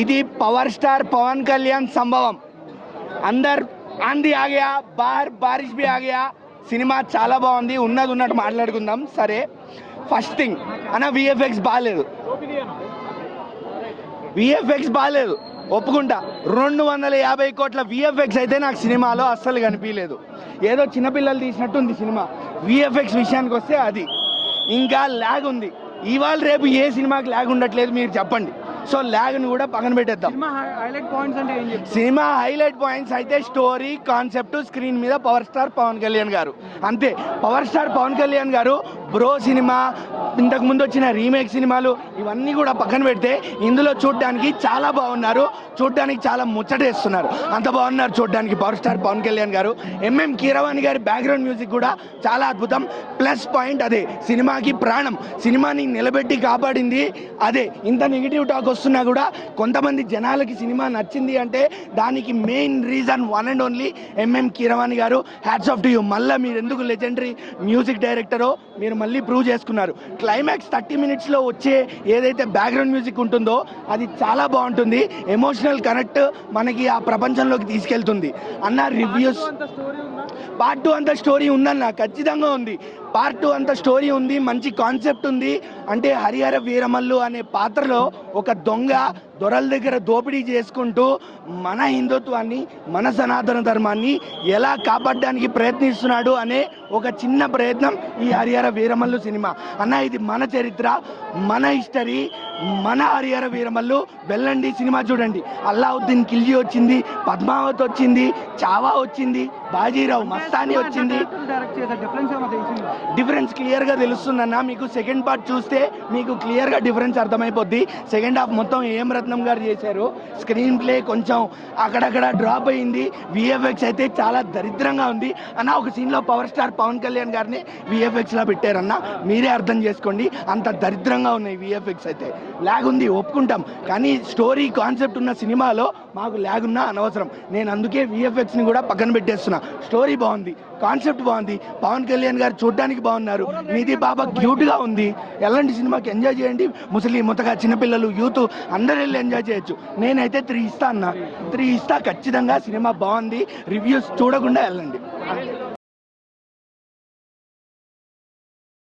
ఇది power star Pawan Kalyan సంభవం. అందర్ ఆంది ఆగయా బార్ బారిష్ బి ఆగయా. సినిమా చాలా బాగుంది ఉన్నది ఉన్నట్టు మాట్లాడుకుందాం. సరే ఫస్ట్ థింగ్ అన్న విఎఫ్ఎక్స్ బాగాలేదు విఎఫ్ఎక్స్ బాగాలేదు ఒప్పుకుంటా. రెండు వందల యాభై కోట్ల విఎఫ్ఎక్స్ అయితే నాకు సినిమాలో అస్సలు కనిపించలేదు. ఏదో చిన్నపిల్లలు తీసినట్టు ఉంది సినిమా. విఎఫ్ఎక్స్ విషయానికి వస్తే అది. ఇంకా ల్యాగ్ ఉంది ఇవాళ రేపు ఏ సినిమాకి ల్యాగ్ ఉండట్లేదు మీరు చెప్పండి. సో ల్యాగ్ని కూడా పక్కన పెట్టేద్దాం. Highlight points cinema highlight points అయితే స్టోరీ కాన్సెప్ట్ స్క్రీన్ మీద పవర్ స్టార్ పవన్ కళ్యాణ్ గారు. అంతే. పవర్ స్టార్ పవన్ కళ్యాణ్ గారు బ్రో సినిమా ఇంతకు ముందు వచ్చిన రీమేక్ సినిమాలు ఇవన్నీ కూడా పక్కన పెడితే ఇందులో చూడడానికి చాలా బాగున్నారు చూడడానికి చాలా ముచ్చటేస్తున్నారు. అంత బాగున్నారు చూడడానికి పవర్ స్టార్ పవన్ కళ్యాణ్ గారు. ఎంఎం కీరవాణి గారి బ్యాక్గ్రౌండ్ మ్యూజిక్ కూడా చాలా అద్భుతం. ప్లస్ పాయింట్ అదే సినిమాకి ప్రాణం. సినిమాని నిలబెట్టి కాపాడింది అదే ఇంత నెగిటివ్ టాక్ వస్తున్నా కూడా కొంతమంది జనాలకి సినిమా నచ్చింది అంటే దానికి main reason one and only MM Keeravani గారు. హ్యాట్స్ ఆఫ్ టు యూ మళ్ళీ మీరు ఎందుకు లెజెండరీ మ్యూజిక్ డైరెక్టరో మీరు మళ్ళీ ప్రూవ్ చేసుకున్నారు. క్లైమాక్స్ థర్టీ మినిట్స్లో వచ్చే ఏదైతే బ్యాక్గ్రౌండ్ మ్యూజిక్ ఉంటుందో అది చాలా బాగుంటుంది. ఎమోషనల్ కనెక్ట్ మనకి ఆ ప్రపంచంలోకి తీసుకెళ్తుంది. అన్న రివ్యూస్ పార్ట్ టూ అంత స్టోరీ ఉందన్న ఖచ్చితంగా ఉంది. పార్ట్ టూ అంత స్టోరీ ఉంది మంచి కాన్సెప్ట్ ఉంది. అంటే హరిహర వీరమల్లు అనే పాత్రలో ఒక దొంగ దొరల దగ్గర దోపిడీ చేసుకుంటూ మన హిందుత్వాన్ని మన సనాతన ధర్మాన్ని ఎలా కాపాడడానికి ప్రయత్నిస్తున్నాడు అనే ఒక చిన్న ప్రయత్నం ఈ హరిహర వీరమల్లు సినిమా. అన్న ఇది మన చరిత్ర మన హిస్టరీ మన హరిహర వీరమల్లు. వెళ్ళండి సినిమా చూడండి. అల్లావుద్దీన్ ఖిల్జీ వచ్చింది పద్మావతి వచ్చింది చావా వచ్చింది బాజీరావు మస్తానీ వచ్చింది. డిఫరెన్స్ క్లియర్గా తెలుస్తుందన్న మీకు సెకండ్ పార్ట్ చూస్తే మీకు క్లియర్గా డిఫరెన్స్ అర్థమైపోద్ది. సెకండ్ హాఫ్ మొత్తం ఏం రత్న గారు చేశారు. స్క్రీన్ ప్లే కొంచెం అక్కడక్కడ డ్రాప్ అయింది. విఎఫ్ఎక్స్ అయితే చాలా దరిద్రంగా ఉంది. అన్న ఒక సీన్లో పవర్ స్టార్ పవన్ కళ్యాణ్ గారిని విఎఫ్ఎక్స్లో పెట్టారన్న మీరే అర్థం చేసుకోండి. అంత దరిద్రంగా ఉన్నాయి విఎఫ్ఎక్స్ అయితే. లాగుంది ఉంది ఒప్పుకుంటాం. కానీ స్టోరీ కాన్సెప్ట్ ఉన్న సినిమాలో మాకు లేకున్నా అనవసరం. నేను అందుకే విఎఫ్ఎక్స్ని కూడా పక్కన పెట్టేస్తున్నా. స్టోరీ బాగుంది కాన్సెప్ట్ బాగుంది. పవన్ కళ్యాణ్ గారు చూడడానికి బాగున్నారు. నిధి బాబా క్యూట్గా ఉంది. ఎలాంటి సినిమాకి ఎంజాయ్ చేయండి? ముసలి ముతగా చిన్నపిల్లలు యూత్ అందరూ వెళ్ళి ఎంజాయ్ చేయొచ్చు. నేనైతే త్రీ ఇస్తా అన్న. త్రీ ఇస్తా ఖచ్చితంగా సినిమా బాగుంది. రివ్యూస్ చూడకుండా వెళ్ళండి.